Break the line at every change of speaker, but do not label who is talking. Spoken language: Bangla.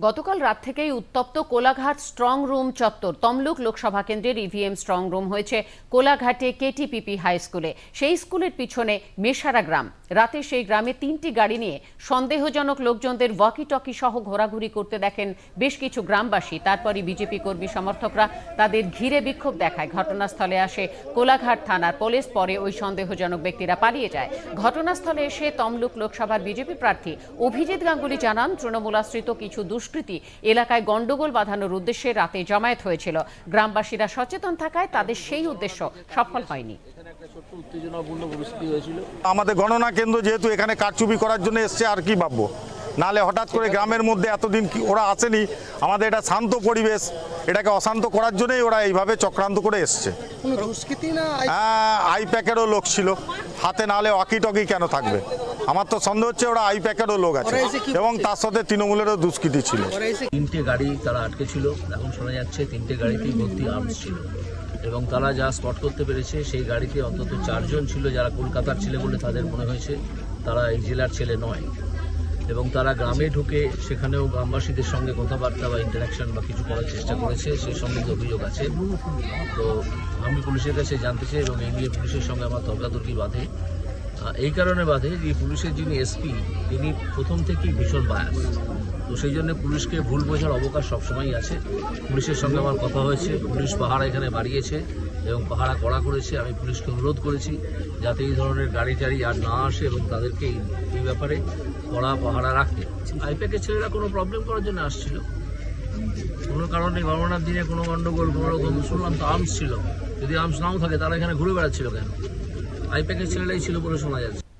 গতকাল রাত থেকেই উত্তপ্ত কোলাঘাট স্ট্রং রুম চত্বর তমলুক লোকসভা কেন্দ্রের ইভিএম স্ট্রং রুম হয়েছে কোলাঘাটে কেটিপিপি হাই স্কুলে। সেই স্কুলের পিছনে মেশারা গ্রাম। রাতে সেই গ্রামে তিনটি গাড়ি নিয়ে সন্দেহজনক লোকজনদের ওয়াকি টকি সহ ঘোরাঘুরি করতে দেখেন বেশ কিছু গ্রামবাসী। তারপরই বিজেপি কর্মী সমর্থকরা তাদের ঘিরে বিক্ষোভ দেখায়। ঘটনাস্থলে আসে কোলাঘাট থানার পুলিশ। পরে ওই সন্দেহজনক ব্যক্তিরা পালিয়ে যায়। ঘটনাস্থলে এসে তমলুক লোকসভার বিজেপি প্রার্থী অভিজিৎ গাঙ্গুলি জানান, তৃণমূল আশ্রিত কিছু দুষ্কৃতী। এলাকায় গন্ডগোল বাঁধানোর উদ্দেশ্যে রাতে জমায়েত হয়েছিল। গ্রামবাসীরা সচেতন থাকায় তাদের সেই উদ্দেশ্য সফল হয়নি।
এখানে একটা ছোট্ট উত্তেজনাপূর্ণ পরিস্থিতি হয়েছিল।
আমাদের গণনা কেন্দ্র যেহেতু এখানে কারচুপি করার জন্য এসছে আর কি ভাববো? নালে হঠাৎ করে গ্রামের মধ্যে এতদিন কি ওরা আসেনি আমাদের এটা শান্ত পরিবেশ এটাকে অশান্ত করার জন্যই ওরা এইভাবে চক্রান্ত করে এসছে।
কোনো দুষ্কৃতি না?
হ্যাঁ আই প্যাকেরও লোক ছিল হাতে নালে ওয়াকি টকি কেন থাকবে? আমার তো সন্দেহ হচ্ছে ওরা আই প্যাকেরও লোক আছে এবং তার সাথে তৃণমূলেরও দুষ্কৃতি ছিল।
তিনটে গাড়ি তারা আটকে ছিল এখন শোনা যাচ্ছে তিনটে গাড়িতেই ভর্তি আর্মস ছিল। এবং তারা যা স্পট করতে পেরেছে সেই গাড়িতে অন্তত চারজন ছিল যারা কলকাতার ছেলে বলে তাদের মনে হয়েছে তারা এই জেলার ছেলে নয়। এবং তারা গ্রামে ঢুকে সেখানেও গ্রামবাসীদের সঙ্গে কথাবার্তা বা ইন্টারাকশন বা কিছু করার চেষ্টা করেছে সেই সম্বন্ধে অভিযোগ আছে। তো আমি পুলিশের কাছে জানতে চাই এবং এই নিয়ে পুলিশের সঙ্গে আমার তর্কাতর্কি বাধে। এই কারণে বাধে যে পুলিশের যিনি এসপি, তিনি প্রথম থেকেই ভীষণ বায়াস তো সেই জন্য পুলিশকে ভুল বোঝার অবকাশ সবসময়ই আছে। পুলিশের সঙ্গে আমার কথা হয়েছে। পুলিশ পাহারা এখানে বাড়িয়েছে। এবং পাহারা কড়া করেছে, আমি পুলিশকে অনুরোধ করেছি যাতে এই ধরনের গাড়ি টাড়ি আর না আসে এবং তাদেরকে এই- ব্যাপারে কড়া পাহারা রাখতে। আইপ্যাকের ছেলেরা কোনো প্রবলেম করার জন্য আসছিল? কোনো কারণে গণনার দিনে কোনো গণ্ডগোল কোনো রকম শুনলাম তো আর্মস ছিল। যদি আর্মস নাও থাকে তারা এখানে ঘুরে বেড়াচ্ছিল কেন? আইপ্যাকের ছেলেরাই ছিল বলে শোনা যাচ্ছে।